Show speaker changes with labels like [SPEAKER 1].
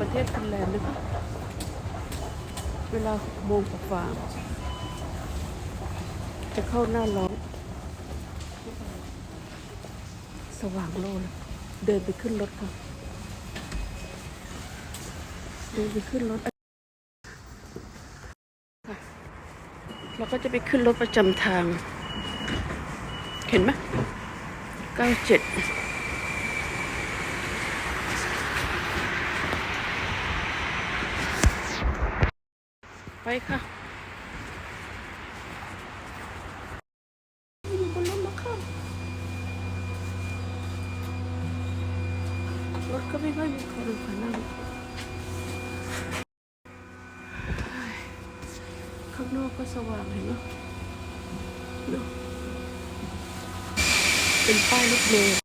[SPEAKER 1] ประเทศฟินแลนด์นะคะเวลาหกโมงกว่าจะเข้าหน้าร้อนสว่างโล่เลยเดินไปขึ้นรถค่ะ เดินไปขึ้นรถค่ะเราก็จะไปขึ้นรถประจำทาง เห็นไหมเก้าเจ็ด ไปค่ะอยู่บนรถแล้วค่ะรถก็ไม่ค่อยมีคนค่ะนั่งข้างนอกก็สว่างเห็นไหมเนอะเป็นป้ายรถเมล์